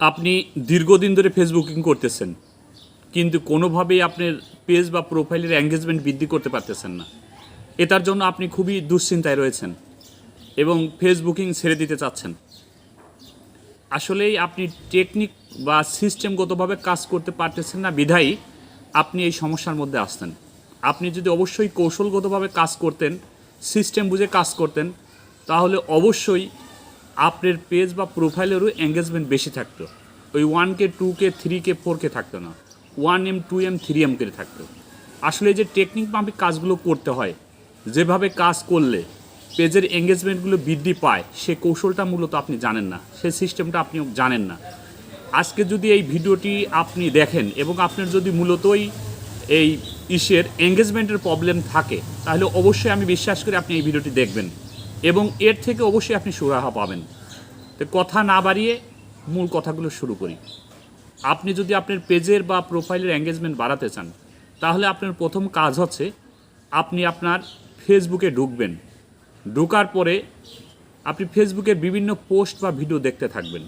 আপনি দীর্ঘদিন ধরে ফেসবুকিং করতেছেন, কিন্তু কোনোভাবেই আপনার পেজ বা প্রোফাইলের এঙ্গেজমেন্ট বৃদ্ধি করতে পারতেছেন না। এটার জন্য আপনি খুবই দুশ্চিন্তায় রয়েছেন এবং ফেসবুকিং ছেড়ে দিতে চাচ্ছেন। আসলেই আপনি টেকনিক বা সিস্টেমগতভাবে কাজ করতে পারতেছেন না, বিধায়ী আপনি এই সমস্যার মধ্যে আসতেন। আপনি যদি অবশ্যই কৌশলগতভাবে কাজ করতেন সিস্টেম বুঝে কাজ করতেন, তাহলে অবশ্যই আপনার পেজ বা প্রোফাইলেরও এঙ্গেজমেন্ট বেশি থাকতো। ওই one K two K three K four K থাকতো না। One M two M three M করে থাকতো। আসলে যে টেকনিক মাফিক কাজগুলো করতে হয়, যেভাবে কাজ করলে পেজের এঙ্গেজমেন্টগুলো বৃদ্ধি পায়, সে কৌশলটা মূলত আপনি জানেন না, সে সিস্টেমটা আপনি জানেন না। আজকে যদি এই ভিডিওটি আপনি দেখেন এবং আপনার যদি মূলতই এই ইসের এঙ্গেজমেন্টের প্রবলেম থাকে, তাহলে অবশ্যই আমি বিশ্বাস করি আপনি এই ভিডিওটি দেখবেন। এবং এর থেকে অবশ্যই আপনি সুরাহা পাবেন। তো কথা না বাড়িয়ে মূল কথাগুলো শুরু করি। আপনি যদি আপনার পেজের বা প্রোফাইলের এঙ্গেজমেন্ট বাড়াতে চান, তাহলে আপনার প্রথম কাজ হচ্ছে আপনি আপনার ফেসবুকে ঢুকবেন। ঢোকার পরে আপনি ফেসবুকের বিভিন্ন পোস্ট বা ভিডিও দেখতে থাকবেন।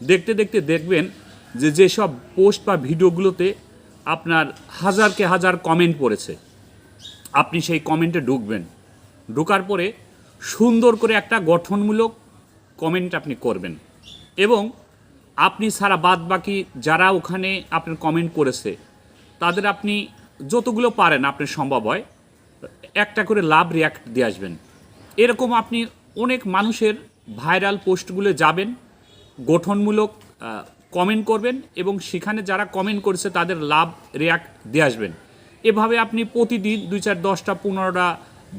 দেখতে দেখতে দেখবেন যে যেসব পোস্ট বা ভিডিওগুলোতে আপনার হাজারকে হাজার কমেন্ট পড়েছে। আপনি সেই কমেন্টে ঢুকবেন। ঢোকার পরে সুন্দর করে একটা গঠনমূলক কমেন্ট আপনি করবেন। এবং আপনি সারা বাদ বাকি যারা ওখানে আপনার কমেন্ট করেছে, তাদের আপনি যতগুলো পারেন আপনার সম্ভব হয়, একটা করে লাভ রিয়াক্ট দিয়ে আসবেন। এরকম আপনি অনেক মানুষের ভাইরাল পোস্টগুলো যাবেন, গঠনমূলক কমেন্ট করবেন এবং সেখানে যারা কমেন্ট করেছে তাদের লাভ রিয়াক্ট দিয়ে আসবেন। এভাবে আপনি প্রতিদিন দুই চার দশটা পনেরোটা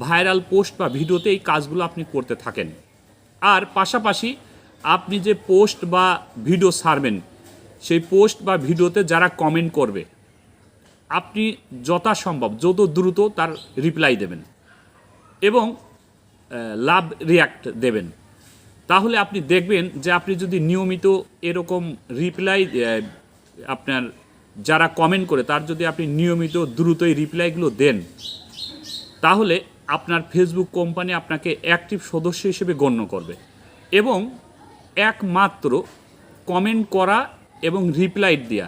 ভাইরাল পোস্ট বা ভিডিওতে এই কাজগুলো আপনি করতে থাকেন। আর পাশাপাশি আপনি যে পোস্ট বা ভিডিও ছাড়বেন সেই পোস্ট বা ভিডিওতে যারা কমেন্ট করবে, আপনি যথাসম্ভব, যত দ্রুত তার রিপ্লাই দেবেন এবং লাভ রিয়াক্ট দেবেন। তাহলে আপনি দেখবেন যে আপনি যদি নিয়মিত এরকম রিপ্লাই আপনার যারা কমেন্ট করে, তার যদি আপনি নিয়মিত দ্রুত এই রিপ্লাইগুলো দেন, তাহলে আপনার ফেসবুক কোম্পানি আপনাকে অ্যাক্টিভ সদস্য হিসেবে গণ্য করবে এবং একমাত্র কমেন্ট করা এবং রিপ্লাই দেওয়া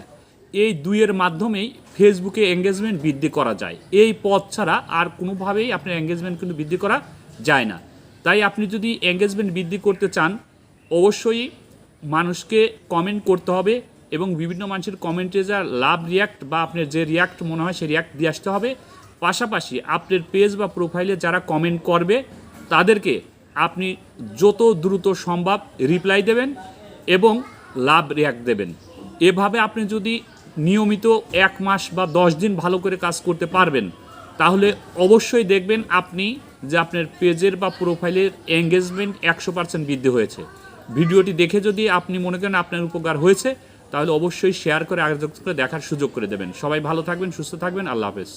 এই দুইয়ের মাধ্যমেই ফেসবুকে এঙ্গেজমেন্ট বৃদ্ধি করা যায়। এই পথ ছাড়া আর কোনোভাবেই আপনার এঙ্গেজমেন্ট কিন্তু বৃদ্ধি করা যায় না। তাই আপনি যদি এঙ্গেজমেন্ট বৃদ্ধি করতে চান, অবশ্যই মানুষকে কমেন্ট করতে হবে এবং বিভিন্ন মানুষের কমেন্টে যা লাভ রিয়াক্ট বা আপনার যে রিয়াক্ট মনে হয় সেই রিয়াক্ট দিয়ে আসতে হবে। পাশাপাশি আপনার পেজ বা প্রোফাইলে যারা কমেন্ট করবে, তাদেরকে আপনি যত দ্রুত সম্ভব রিপ্লাই দেবেন এবং লাভ রিয়াক্ট দেবেন। এভাবে আপনি যদি নিয়মিত এক মাস বা দশ দিন ভালো করে কাজ করতে পারবেন, তাহলে অবশ্যই দেখবেন আপনি যে আপনার পেজের বা প্রোফাইলের এঙ্গেজমেন্ট একশো পার্সেন্ট বৃদ্ধি হয়েছে। ভিডিওটি দেখে যদি আপনি মনে করেন আপনার উপকার হয়েছে, তাহলে অবশ্যই শেয়ার করে করে দেখার সুযোগ করে দেবেন। সবাই ভালো থাকবেন, সুস্থ থাকবেন, আল্লাহ হাফেজ।